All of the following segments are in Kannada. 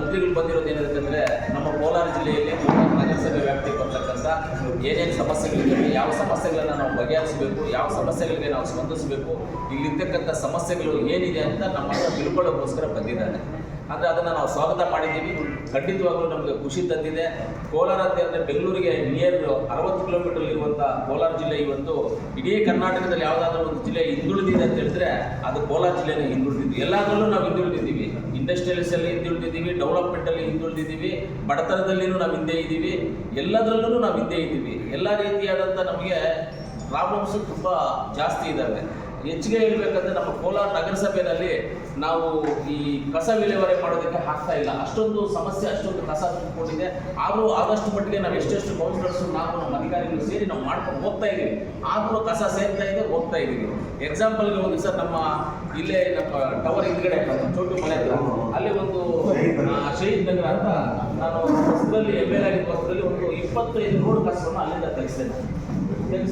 ಮಂತ್ರಿಗಳು ಬಂದಿರೋದು ಏನಂತಂದರೆ ನಮ್ಮ ಕೋಲಾರ ಜಿಲ್ಲೆಯಲ್ಲಿ ನಗರಸಭೆ ವ್ಯಾಪ್ತಿಗೆ ಬರ್ತಕ್ಕಂಥ ಏನೇನು ಸಮಸ್ಯೆಗಳಿದ್ದಾವೆ ಯಾವ ಸಮಸ್ಯೆಗಳನ್ನು ನಾವು ಬಗೆಹರಿಸಬೇಕು, ಯಾವ ಸಮಸ್ಯೆಗಳಿಗೆ ನಾವು ಸ್ಪಂದಿಸಬೇಕು, ಇಲ್ಲಿರ್ತಕ್ಕಂಥ ಸಮಸ್ಯೆಗಳು ಏನಿದೆ ಅಂತ ನಮ್ಮ ಹತ್ರ ತಿಳ್ಕೊಳ್ಳೋಕ್ಕೋಸ್ಕರ ಬಂದಿದ್ದಾರೆ. ಅಂದರೆ ಅದನ್ನು ನಾವು ಸ್ವಾಗತ ಮಾಡಿದ್ದೀವಿ. ಖಂಡಿತವಾಗ್ಲೂ ನಮಗೆ ಖುಷಿ ತಂದಿದೆ. ಕೋಲಾರ ಅಂದರೆ ಬೆಂಗಳೂರಿಗೆ ನಿಯರ್ ಅರವತ್ತು ಕಿಲೋಮೀಟರ್ ಇರುವಂಥ ಕೋಲಾರ ಜಿಲ್ಲೆ ಇವತ್ತು ಇಡೀ ಕರ್ನಾಟಕದಲ್ಲಿ ಯಾವುದಾದ್ರೂ ಒಂದು ಜಿಲ್ಲೆ ಹಿಂದುಳಿದಿದೆ ಅಂತ ಹೇಳಿದ್ರೆ ಅದು ಕೋಲಾರ ಜಿಲ್ಲೆನೇ ಹಿಂದುಳಿದಿದ್ದು. ಎಲ್ಲದರಲ್ಲೂ ನಾವು ಹಿಂದುಳಿದಿದ್ದೀವಿ. ಇಂಡಸ್ಟ್ರಿಯಲ್ಸಲ್ಲಿ ಹಿಂದುಳಿದಿದ್ದೀವಿ ಡೆವಲಪ್ಮೆಂಟಲ್ಲಿ ಹಿಂದುಳಿದಿದ್ದೀವಿ ಬಡತನದಲ್ಲಿಯೂ ನಾವು ಹಿಂದೆ ಇದ್ದೀವಿ. ಎಲ್ಲದರಲ್ಲೂ ನಾವು ಹಿಂದೆ ಇದ್ದೀವಿ. ಎಲ್ಲ ರೀತಿಯಾದಂಥ ನಮಗೆ ಪ್ರಾಬ್ಲಮ್ಸು ತುಂಬ ಜಾಸ್ತಿ ಇದ್ದಾವೆ ಹೆಚ್ಚಿಗೆ ಹೇಳ್ಬೇಕಂದ್ರೆ ನಮ್ಮ ಕೋಲಾರ ನಗರಸಭೆಯಲ್ಲಿ ನಾವು ಈ ಕಸ ವಿಲೇವಾರಿ ಮಾಡೋದಕ್ಕೆ ಆಗ್ತಾ ಇಲ್ಲ. ಅಷ್ಟೊಂದು ಸಮಸ್ಯೆ, ಅಷ್ಟೊಂದು ಕಸ ತುಂಬಿಕೊಂಡಿದೆ. ಆದರೂ ಆದಷ್ಟು ಮಟ್ಟಿಗೆ ನಾವು ಎಷ್ಟೆಷ್ಟು ಕೌನ್ಸಿಲರ್ಸು ನಾವು ನಮ್ಮ ಅಧಿಕಾರಿಗಳು ಸೇರಿ ನಾವು ಮಾಡ್ಕೊಂಡು ಹೋಗ್ತಾ ಇದ್ದೀವಿ. ಆದರೂ ಕಸ ಸೇರ್ತಾ ಇದೆ, ಹೋಗ್ತಾ ಇದ್ದೀವಿ. ಎಕ್ಸಾಂಪಲ್ಗೆ ಒಂದು ಸರ್, ನಮ್ಮ ಇಲ್ಲೇ ನಮ್ಮ ಟವರ್ ಹಿಂದ್ಗಡೆ ಚೋಟು ಮನೆ ಹತ್ರ, ಅಲ್ಲಿ ಒಂದು ಶಹೀದ್ ನಗರ ಅಂತ ನಾನು ಹೊಸದಲ್ಲಿ ಎಂ ಎಲ್ ಆಗಿದ್ದ ಒಂದು ಇಪ್ಪತ್ತೈದು ನೂರು ಕಸವನ್ನು ಅಲ್ಲಿಂದ ತೆಗೆಸ್ತೇನೆ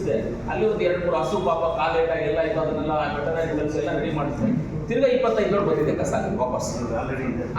ತೆಗೆಸಿದೆ ಅಲ್ಲಿ ಒಂದು ಎರಡು ಮೂರು ಹಸು ಪಾಪ ಕಾಲೇಟ ಎಲ್ಲ ಇದು ಅದನ್ನೆಲ್ಲ ವೆಟನರಿ ಕೆಲಸ ಎಲ್ಲ ರೆಡಿ ಮಾಡಿಸಿದೆ. ತಿರ್ಗಾ ಇಪ್ಪತ್ತೈದು ಬಂದಿದೆ ಕಸ ವಾಪಸ್.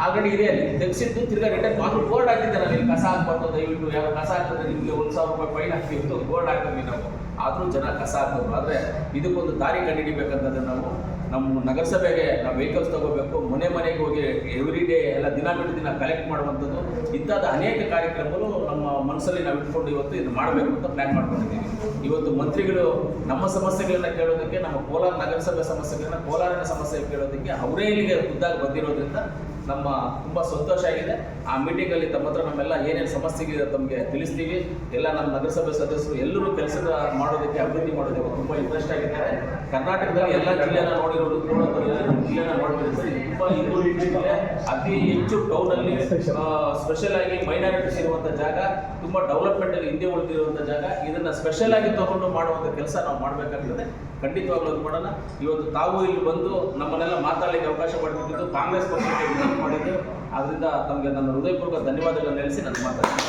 ಆಲ್ರೆಡಿ ಇದೆ. ಅಲ್ಲಿ. ತೆಗೆಸಿದ್ದು ತಿರ್ಗಾ ರಿಟರ್ನ್ ಆದ್ರೂ ಬೋರ್ಡ್ ಹಾಕಿದ್ದೆ ನಾನು. ಇಲ್ಲಿ ಕಸ ಹಾಕ್ಬಾರ್ದು ದಯವಿಟ್ಟು ಯಾವ ಕಸ ಹಾಕಿದ್ರೆ ನಿಮಗೆ ಒಂದು ಸಾವಿರ ರೂಪಾಯಿ ಫೈನ್ ಹಾಕ್ತೀವಿ ಅಂತ ಬೋರ್ಡ್ ಹಾಕ್ತೀವಿ ನಾವು. ಆದರೂ ಜನ ಕಸ ಹಾಕೋದು ಆದರೆ ಇದಕ್ಕೊಂದು ದಾರಿ ಕಂಡುಹಿಡಿಬೇಕಂತಂದ್ರೆ ನಾವು ನಮ್ಮ ನಗರಸಭೆಗೆ ನಾವು ವೆಹಿಕಲ್ಸ್ ತಗೋಬೇಕು, ಮನೆ ಮನೆಗೆ ಹೋಗಿ ಎವ್ರಿ ಡೇ ಎಲ್ಲ ದಿನ ಬಿಟ್ಟು ದಿನ ಕಲೆಕ್ಟ್ ಮಾಡುವಂಥದ್ದು. ಇಂಥದ್ದು ಅನೇಕ ಕಾರ್ಯಕ್ರಮಗಳು ನಮ್ಮ ಮನಸ್ಸಲ್ಲಿ ನಾವು ಇಟ್ಕೊಂಡು ಇವತ್ತು ಇದು ಮಾಡಬೇಕು ಅಂತ ಪ್ಲ್ಯಾನ್ ಮಾಡ್ಕೊಂಡಿದ್ದೀವಿ. ಇವತ್ತು ಮಂತ್ರಿಗಳು ನಮ್ಮ ಸಮಸ್ಯೆಗಳನ್ನ ಕೇಳೋದಕ್ಕೆ, ನಮ್ಮ ಕೋಲಾರ ನಗರಸಭೆ ಸಮಸ್ಯೆಗಳನ್ನ ಕೋಲಾರಿನ ಸಮಸ್ಯೆ ಕೇಳೋದಕ್ಕೆ ಅವರೇ ಇಲ್ಲಿಗೆ ಖುದ್ದಾಗಿ ಬಂದಿರೋದ್ರಿಂದ ನಮ್ಮ ತುಂಬ ಸಂತೋಷ ಆಗಿದೆ. ಆ ಮೀಟಿಂಗಲ್ಲಿ ತಮ್ಮ ಹತ್ರ ನಮ್ಮೆಲ್ಲ ಏನೇನು ಸಮಸ್ಯೆಗಳಿದೆ ತಮಗೆ ತಿಳಿಸ್ತೀವಿ. ಎಲ್ಲ ನಮ್ಮ ನಗರಸಭೆ ಸದಸ್ಯರು ಎಲ್ಲರೂ ಕೆಲಸ ಮಾಡೋದಕ್ಕೆ ಅಭಿವೃದ್ಧಿ ಮಾಡೋದಕ್ಕೆ ತುಂಬ ಇಂಟ್ರೆಸ್ಟ್ ಆಗಿದ್ದಾರೆ ಕರ್ನಾಟಕದಲ್ಲಿ ಎಲ್ಲ ಜಿಲ್ಲೆನ ನೋಡಿರೋದು ಜಿಲ್ಲೆನ ನೋಡಿದ್ರೆ ತುಂಬ ಜಿಲ್ಲೆ ಅತಿ ಹೆಚ್ಚು ಟೌನಲ್ಲಿ ಸ್ಪೆಷಲ್ ಆಗಿ ಮೈನಾರಿಟೀಸ್ ಇರುವಂತ ಜಾಗ, ತುಂಬಾ ಡೆವಲಪ್ಮೆಂಟ್ ಅಲ್ಲಿ ಹಿಂದೆ ಉಳಿದಿರುವಂತ ಜಾಗ. ಇದನ್ನ ಸ್ಪೆಷಲ್ ಆಗಿ ತಗೊಂಡು ಮಾಡುವಂತ ಕೆಲಸ ನಾವು ಮಾಡಬೇಕಾಗ್ತದೆ. ಖಂಡಿತವಾಗ್ಲೂ ಮಾಡೋಣ. ಇವತ್ತು ತಾವು ಇಲ್ಲಿ ಬಂದು ನಮ್ಮನ್ನೆಲ್ಲ ಮಾತಾಡಲಿಕ್ಕೆ ಅವಕಾಶ ಮಾಡಿಕೊಟ್ಟಿದ್ದು ಕಾಂಗ್ರೆಸ್ ಪಕ್ಷಕ್ಕೆ ಮಾಡಿದ್ದು. ಅದರಿಂದ ತಮಗೆ ನನ್ನ ಹೃದಯಪೂರ್ವಕ ಧನ್ಯವಾದಗಳನ್ನು ನೆಲೆಸಿ ನಾನು ಮಾತಾಡ್ತೀನಿ.